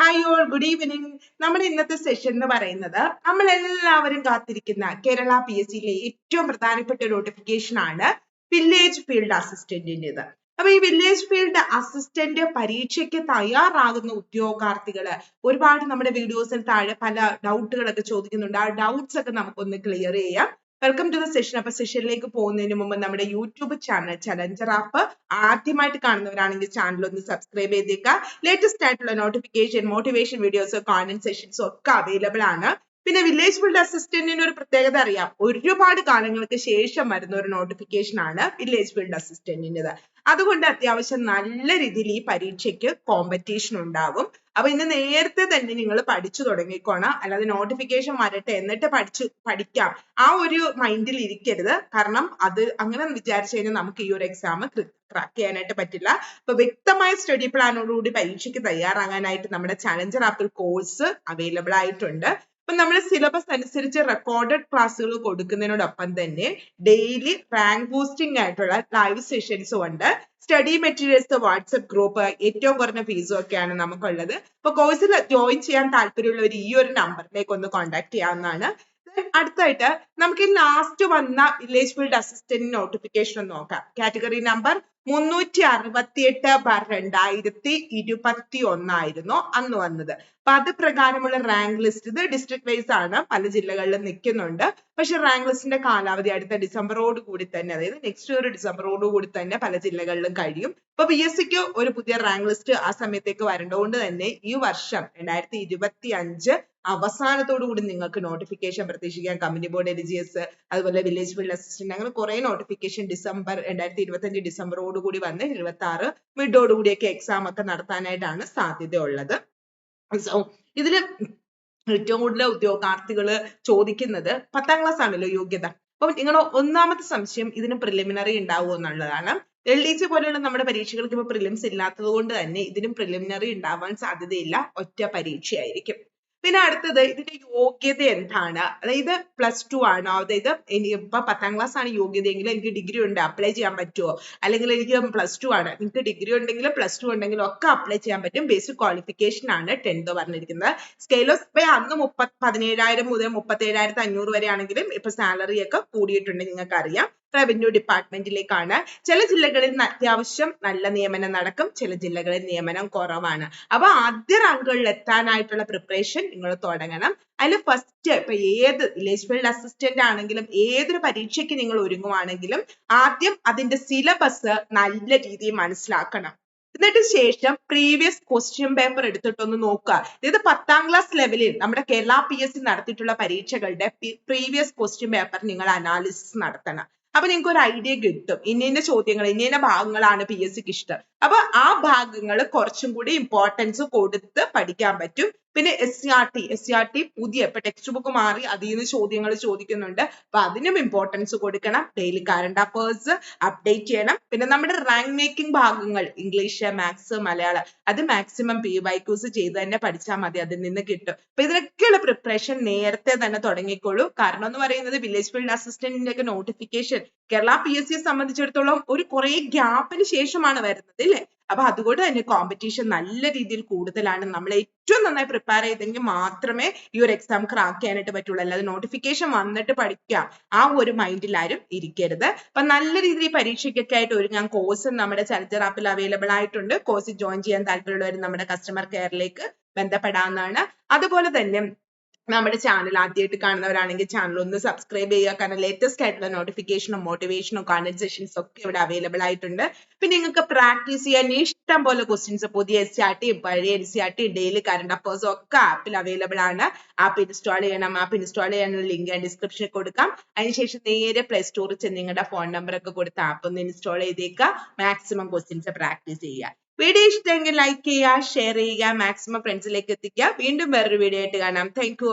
Hi all good evening നമ്മുടെ ഇന്നത്തെ session എന്ന് പറയുന്നത് നമ്മൾ എല്ലാവരും കാത്തിരിക്കുന്ന കേരള പി എസ് സിയിലെ ഏറ്റവും പ്രധാനപ്പെട്ട നോട്ടിഫിക്കേഷൻ ആണ് വില്ലേജ് ഫീൽഡ് അസിസ്റ്റന്റിന്റെത് അപ്പൊ ഈ വില്ലേജ് ഫീൽഡ് അസിസ്റ്റന്റ് പരീക്ഷയ്ക്ക് തയ്യാറാകുന്ന ഉദ്യോഗാർത്ഥികൾ ഒരുപാട് നമ്മുടെ വീഡിയോസിൽ താഴെ പല ഡൗട്ടുകളൊക്കെ ചോദിക്കുന്നുണ്ട്. ആ ഡൗട്ട്സ് ഒക്കെ നമുക്കൊന്ന് ക്ലിയർ ചെയ്യാം. വെൽക്കം ടു ദ സെഷൻ അപ്പൊ സെഷനിലേക്ക് പോകുന്നതിന് മുമ്പ് നമ്മുടെ യൂട്യൂബ് ചാനൽ ചലഞ്ചർ ആപ്പ് ആദ്യമായിട്ട് കാണുന്നവരാണെങ്കിൽ ചാനൽ ഒന്ന് സബ്സ്ക്രൈബ് ചെയ്തേക്കുക ലേറ്റസ്റ്റ് ആയിട്ടുള്ള notification motivation videos content sessions ഒക്കെ അവൈലബിൾ ആണ്. പിന്നെ വില്ലേജ് ഫീൽഡ് അസിസ്റ്റന്റിന് ഒരു പ്രത്യേകത അറിയാം. ഒരുപാട് കാലങ്ങൾക്ക് ശേഷം വരുന്ന ഒരു നോട്ടിഫിക്കേഷൻ ആണ് വില്ലേജ് ഫീൽഡ് അസിസ്റ്റന്റിന്റെത് അതുകൊണ്ട് അത്യാവശ്യം നല്ല രീതിയിൽ ഈ പരീക്ഷയ്ക്ക് കോമ്പറ്റീഷൻ ഉണ്ടാകും അപ്പൊ ഇന്ന് നേരത്തെ തന്നെ നിങ്ങൾ പഠിച്ചു തുടങ്ങിക്കോണം അല്ലാതെ നോട്ടിഫിക്കേഷൻ വരട്ടെ എന്നിട്ട് പഠിച്ചു പഠിക്കാം. ആ ഒരു മൈൻഡിൽ ഇരിക്കരുത്. കാരണം അത് അങ്ങനെ വിചാരിച്ചു കഴിഞ്ഞാൽ നമുക്ക് ഈ ഒരു എക്സാം ക്രാക്ക് ചെയ്യാനായിട്ട് പറ്റില്ല. അപ്പൊ വ്യക്തമായ സ്റ്റഡി പ്ലാനോടുകൂടി പരീക്ഷയ്ക്ക് തയ്യാറാകാനായിട്ട് നമ്മുടെ ചലഞ്ചർ ആപ്പിൽ കോഴ്സ് അവൈലബിൾ ആയിട്ടുണ്ട്. അപ്പൊ നമ്മൾ സിലബസ് അനുസരിച്ച് റെക്കോർഡഡ് ക്ലാസ്സുകൾ കൊടുക്കുന്നതിനോടൊപ്പം തന്നെ ഡെയിലി റാങ്ക് ബൂസ്റ്റിംഗ് ആയിട്ടുള്ള ലൈവ് സെഷൻസും ഉണ്ട്. സ്റ്റഡി മെറ്റീരിയൽസ് വാട്സപ്പ് ഗ്രൂപ്പ് ഏറ്റവും കുറഞ്ഞ ഫീസും ഒക്കെയാണ് നമുക്കുള്ളത്. അപ്പൊ കോഴ്സിൽ ജോയിൻ ചെയ്യാൻ താല്പര്യമുള്ളവർ ഈ ഒരു നമ്പറിലേക്ക് ഒന്ന് കോൺടാക്ട് ചെയ്യാവുന്നതാണ്. അടുത്തായിട്ട് നമുക്ക് ലാസ്റ്റ് വന്ന വില്ലേജ് ഫീൽഡ് അസിസ്റ്റന്റ് നോട്ടിഫിക്കേഷൻ ഒന്ന് നോക്കാം. കാറ്റഗറി നമ്പർ മുന്നൂറ്റി അറുപത്തിയെട്ട് ബാർ രണ്ടായിരത്തി ഇരുപത്തി ഒന്നായിരുന്നു അന്ന് വന്നത്. അപ്പൊ അത് പ്രകാരമുള്ള റാങ്ക് ലിസ്റ്റ് ഇത് ഡിസ്ട്രിക്ട് വൈസ് ആണ്. പല ജില്ലകളിലും നിൽക്കുന്നുണ്ട്. പക്ഷെ റാങ്ക് ലിസ്റ്റിന്റെ കാലാവധി അടുത്ത ഡിസംബറോട് കൂടി തന്നെ അതായത് നെക്സ്റ്റ് ഇയർ ഡിസംബറോട് കൂടി തന്നെ പല ജില്ലകളിലും കഴിയും. അപ്പൊ എസ് സിക്ക് ഒരു പുതിയ റാങ്ക് ലിസ്റ്റ് ആ സമയത്തേക്ക് വരേണ്ടതുകൊണ്ട് തന്നെ ഈ വർഷം രണ്ടായിരത്തി ഇരുപത്തി അഞ്ച് അവസാനത്തോടു കൂടി നിങ്ങൾക്ക് നോട്ടിഫിക്കേഷൻ പ്രതീക്ഷിക്കാം. Company board L G S അതുപോലെ വില്ലേജ് ഫീൽഡ് അസിസ്റ്റന്റ് അങ്ങനെ കുറെ നോട്ടിഫിക്കേഷൻ ഡിസംബർ രണ്ടായിരത്തി ഇരുപത്തി അഞ്ച് ഡിസംബറോട് കൂടി വന്ന് ഇരുപത്തി ആറ് മിഡോട് കൂടിയൊക്കെ എക്സാം ഒക്കെ നടത്താനായിട്ടാണ് സാധ്യതയുള്ളത്. ഇതിൽ ഏറ്റവും കൂടുതൽ ഉദ്യോഗാർത്ഥികൾ ചോദിക്കുന്നത് പത്താം ക്ലാസ് ആണല്ലോ യോഗ്യത. അപ്പൊ നിങ്ങളുടെ ഒന്നാമത്തെ സംശയം ഇതിന് പ്രിലിമിനറി ഉണ്ടാവുമോ എന്നുള്ളതാണ്. എൽ ഡി സി പോലെയുള്ള നമ്മുടെ പരീക്ഷകൾക്ക് ഇപ്പൊ പ്രിലിംസ് ഇല്ലാത്തത് കൊണ്ട് തന്നെ ഇതിനും പ്രിലിമിനറി ഉണ്ടാവാൻ സാധ്യതയില്ല. ഒറ്റ പരീക്ഷയായിരിക്കും. പിന്നെ അടുത്തത് ഇതിന്റെ യോഗ്യത എന്താണ്? അതായത് പ്ലസ് ടു ആണോ? അതായത് ഇനി ഇപ്പൊ പത്താം ക്ലാസ് ആണ് യോഗ്യത എങ്കിൽ എനിക്ക് ഡിഗ്രി ഉണ്ട് അപ്ലൈ ചെയ്യാൻ പറ്റുമോ അല്ലെങ്കിൽ എനിക്ക് പ്ലസ് ടു ആണ്. നിങ്ങൾക്ക് ഡിഗ്രി ഉണ്ടെങ്കിലും പ്ലസ് ടു ഉണ്ടെങ്കിലും ഒക്കെ അപ്ലൈ ചെയ്യാൻ പറ്റും. ബേസിക് ക്വാളിഫിക്കേഷൻ ആണ് ടെൻത്ത് പറഞ്ഞിരിക്കുന്നത്. സ്കെയിൽ ഓഫ് പേ അന്ന് മുപ്പത് പതിനേഴായിരം മുതൽ മുപ്പത്തി ഏഴായിരത്തി അഞ്ഞൂറ് വരെ ആണെങ്കിലും ഇപ്പൊ സാലറി ഒക്കെ കൂടിയിട്ടുണ്ട് നിങ്ങൾക്ക് അറിയാം റവന്യൂ ഡിപ്പാർട്ട്മെന്റിലേക്കാണ് ചില ജില്ലകളിൽ അത്യാവശ്യം നല്ല നിയമനം നടക്കും ചില ജില്ലകളിൽ നിയമനം കുറവാണ്. അപ്പൊ ആദ്യ റാങ്കുകളിൽ എത്താനായിട്ടുള്ള പ്രിപ്പറേഷൻ നിങ്ങൾ തുടങ്ങണം. അതിൽ ഫസ്റ്റ് ഇപ്പൊ ഏത് വില്ലേജ് ഫീൽഡ് അസിസ്റ്റന്റ് ആണെങ്കിലും ഏതൊരു പരീക്ഷയ്ക്ക് നിങ്ങൾ ഒരുങ്ങുവാണെങ്കിലും ആദ്യം അതിന്റെ സിലബസ് നല്ല രീതിയിൽ മനസ്സിലാക്കണം. എന്നിട്ട് ശേഷം പ്രീവിയസ് ക്വസ്റ്റ്യൻ പേപ്പർ എടുത്തിട്ടൊന്ന് നോക്കുക. ഇത് പത്താം ക്ലാസ് ലെവലിൽ നമ്മുടെ കേരള പി എസ് സി നടത്തിയിട്ടുള്ള പരീക്ഷകളുടെ പ്രീവിയസ് ക്വസ്റ്റ്യൻ പേപ്പർ നിങ്ങൾ അനാലിസിസ് നടത്തണം. അപ്പൊ നിങ്ങൾക്ക് ഒരു ഐഡിയ കിട്ടും. ഇന്ന ഇന്ന ചോദ്യങ്ങൾ ഇന്ന ഇന്ന ഭാഗങ്ങളാണ് എസ് സിക്ക് ഇഷ്ടം. അപ്പൊ ആ ഭാഗങ്ങൾ കുറച്ചും കൂടി ഇമ്പോർട്ടൻസ് കൊടുത്ത് പഠിക്കാൻ പറ്റും. പിന്നെ സി സി ആർ ടി പുതിയ ഇപ്പൊ ടെക്സ്റ്റ് ബുക്ക് മാറി അതിൽ നിന്ന് ചോദ്യങ്ങൾ ചോദിക്കുന്നുണ്ട്. അപ്പൊ അതിനും ഇമ്പോർട്ടൻസ് കൊടുക്കണം. ഡെയിലി കറണ്ട് അഫേഴ്സ് അപ്ഡേറ്റ് ചെയ്യണം. പിന്നെ നമ്മുടെ റാങ്ക് മേക്കിംഗ് ഭാഗങ്ങൾ ഇംഗ്ലീഷ് മാത്സ് മലയാളം അത് മാക്സിമം പി വൈ ക്യൂസ് ചെയ്ത് തന്നെ പഠിച്ചാൽ മതി അതിൽ നിന്ന് കിട്ടും. അപ്പൊ ഇതിനൊക്കെയുള്ള പ്രിപ്പറേഷൻ നേരത്തെ തന്നെ തുടങ്ങിക്കോളൂ. കാരണം എന്ന് പറയുന്നത് വില്ലേജ് ഫീൽഡ് അസിസ്റ്റന്റിന്റെ ഒക്കെ നോട്ടിഫിക്കേഷൻ കേരള പി എസ് സിയെ സംബന്ധിച്ചിടത്തോളം ഒരു കുറെ ഗ്യാപ്പിന് ശേഷമാണ് വരുന്നത് ഇല്ലേ? അപ്പൊ അതുകൊണ്ട് തന്നെ കോമ്പറ്റീഷൻ നല്ല രീതിയിൽ കൂടുതലാണ്. നമ്മൾ ഏറ്റവും നന്നായി പ്രിപ്പയർ ചെയ്തെങ്കിൽ മാത്രമേ ഈ ഒരു എക്സാം ക്രാക്ക് ചെയ്യാനായിട്ട് പറ്റുള്ളൂ. അല്ലാതെ നോട്ടിഫിക്കേഷൻ വന്നിട്ട് പഠിക്കാം. ആ ഒരു മൈൻഡിൽ ആരും ഇരിക്കരുത്. അപ്പൊ നല്ല രീതിയിൽ പരീക്ഷയ്ക്കൊക്കെ ആയിട്ട് ഒരുങ്ങാൻ കോഴ്സ് നമ്മുടെ ചലഞ്ചർ ആപ്പിൽ അവൈലബിൾ ആയിട്ടുണ്ട്. കോഴ്സ് ജോയിൻ ചെയ്യാൻ താല്പര്യമുള്ളവർ നമ്മുടെ കസ്റ്റമർ കെയറിലേക്ക് ബന്ധപ്പെടാവുന്നതാണ്. അതുപോലെ തന്നെ നമ്മുടെ ചാനൽ ആദ്യമായിട്ട് കാണുന്നവരാണെങ്കിൽ ചാനൽ ഒന്ന് സബ്സ്ക്രൈബ് ചെയ്യുക. കാരണം ലേറ്റസ്റ്റ് ആയിട്ടുള്ള നോട്ടിഫിക്കേഷനും മോട്ടിവേഷനും കോൺവെർസേഷൻസ് സെഷൻസ് ഒക്കെ ഇവിടെ അവൈലബിൾ ആയിട്ടുണ്ട്. പിന്നെ നിങ്ങൾക്ക് പ്രാക്ടീസ് ചെയ്യാൻ ഇഷ്ടം പോലെ ക്വസ്റ്റ്യൻസ് പുതിയ എസ് സി ആർ ടി പഴയ N C R T daily current affairs ഒക്കെ ആപ്പിൽ അവൈലബിൾ ആണ്. ആപ്പ് ഇൻസ്റ്റാൾ ചെയ്യണം. ആപ്പ് ഇൻസ്റ്റാൾ ചെയ്യാനുള്ള ലിങ്ക് ഡിസ്ക്രിപ്ഷനിൽ കൊടുക്കാം. അതിനുശേഷം നേരെ പ്ലേ സ്റ്റോറിൽ ചെന്ന് നിങ്ങളുടെ ഫോൺ നമ്പർ ഒക്കെ കൊടുത്ത് ആപ്പ് ഒന്ന് ഇൻസ്റ്റാൾ ചെയ്തേക്കുക. മാക്സിമം ക്വസ്റ്റ്യൻസ് പ്രാക്ടീസ് ചെയ്യുക. വീഡിയോ ഇഷ്ടമെങ്കിൽ ലൈക്ക് ചെയ്യുക ഷെയർ ചെയ്യുക മാക്സിമം ഫ്രണ്ട്സിലേക്ക് എത്തിക്കുക. വീണ്ടും വേറൊരു വീഡിയോ ആയിട്ട് കാണാം. Thank you